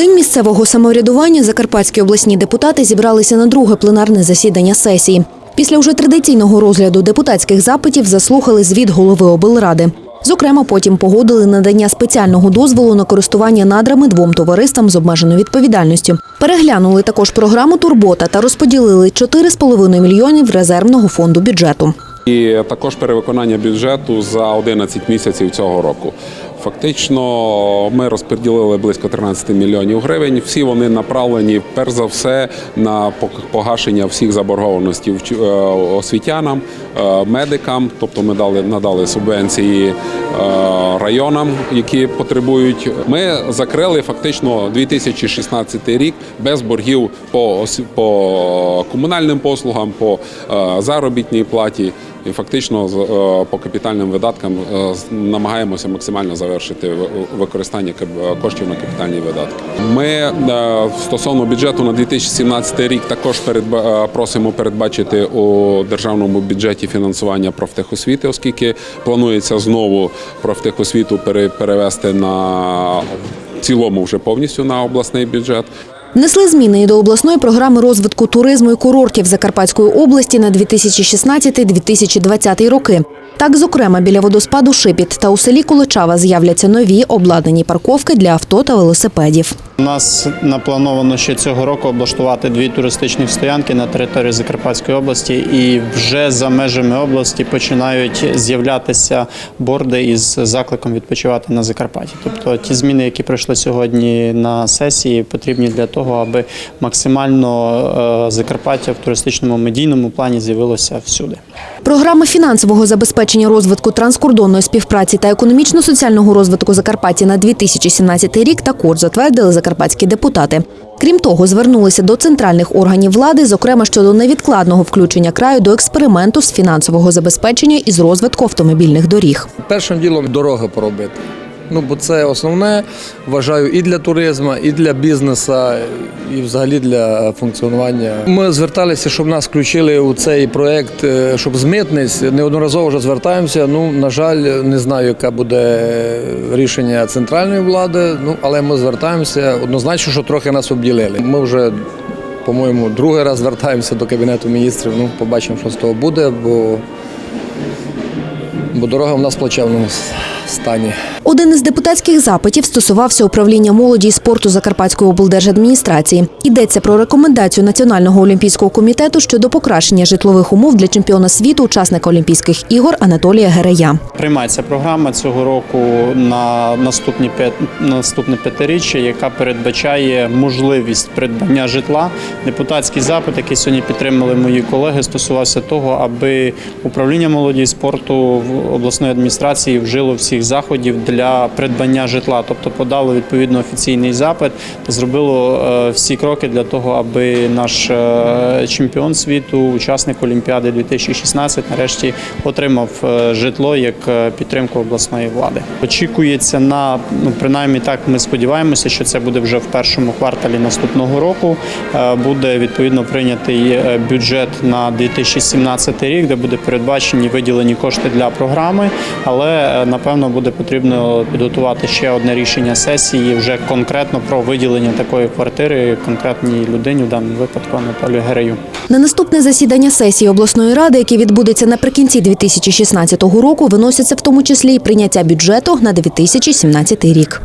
день місцевого самоврядування закарпатські обласні депутати зібралися на друге пленарне засідання сесії. Після вже традиційного розгляду депутатських запитів заслухали звіт голови облради. Зокрема, потім погодили надання спеціального дозволу на користування надрами двом товариствам з обмеженою відповідальністю. Переглянули також програму Турбота та розподілили 4,5 мільйонів резервного фонду бюджету. І також перевиконання бюджету за 11 місяців цього року. Фактично, ми розподілили близько 13 мільйонів гривень. Всі вони направлені перш за все на погашення всіх заборгованостей е, освітянам, е, медикам. Тобто, ми дали надали субвенції е, районам, які потребують. Ми закрили фактично 2016 рік без боргів по по комунальним послугам, по заробітній платі. І фактично е, по капітальним видаткам е, намагаємося максимально завершити використання кап- коштів на капітальні видатки. Ми е, стосовно бюджету на 2017 рік також е, просимо передбачити у державному бюджеті фінансування профтехосвіти, оскільки планується знову профтехосвіту пере- перевести на в цілому вже повністю на обласний бюджет. Внесли зміни і до обласної програми розвитку туризму і курортів Закарпатської області на 2016-2020 роки. Так, зокрема, біля водоспаду Шипіт та у селі Куличава з'являться нові обладнані парковки для авто та велосипедів. У нас наплановано ще цього року облаштувати дві туристичні стоянки на території Закарпатської області, і вже за межами області починають з'являтися борди із закликом відпочивати на Закарпатті. Тобто ті зміни, які пройшли сьогодні на сесії, потрібні для того, аби максимально е, Закарпаття в туристичному медійному плані з'явилося всюди. Програма фінансового забезпечення розвитку транскордонної співпраці та економічно-соціального розвитку Закарпаття на 2017 рік також затвердили закарпатські депутати. Крім того, звернулися до центральних органів влади, зокрема щодо невідкладного включення краю до експерименту з фінансового забезпечення із розвитку автомобільних доріг. Першим ділом дороги поробити. Ну, бо це основне, вважаю, і для туризму, і для бізнесу, і взагалі для функціонування. Ми зверталися, щоб нас включили у цей проект, е, щоб з митниць. Неодноразово вже звертаємося. Ну, на жаль, не знаю, яке буде рішення центральної влади. Ну, але ми звертаємося. Однозначно, що трохи нас обділили. Ми вже, по-моєму, другий раз звертаємося до Кабінету міністрів. Ну, побачимо, що з того буде, бо, бо дорога в нас в плачевному стані. Один із депутатських запитів стосувався управління молоді і спорту Закарпатської облдержадміністрації. Йдеться про рекомендацію Національного олімпійського комітету щодо покращення житлових умов для чемпіона світу, учасника Олімпійських ігор Анатолія Герея. Приймається програма цього року на наступні наступне п'ятиріччя, яка передбачає можливість придбання житла. Депутатський запит, який сьогодні підтримали мої колеги, стосувався того, аби управління молоді і спорту в обласної адміністрації вжило всіх заходів для придбання житла, тобто подало відповідно офіційний запит зробило е, всі кроки для того, аби наш е, чемпіон світу, учасник Олімпіади 2016, нарешті отримав е, житло як підтримку обласної влади. Очікується на ну принаймні так. Ми сподіваємося, що це буде вже в першому кварталі наступного року. Буде відповідно прийнятий бюджет на 2017 рік, де буде передбачені виділені кошти для програми. Але е, напевно буде потрібно підготувати ще одне рішення сесії вже конкретно про виділення такої квартири конкретній людині, в даному випадку Анатолію Герею. На наступне засідання сесії обласної ради, яке відбудеться наприкінці 2016 року, виносяться в тому числі і прийняття бюджету на 2017 рік.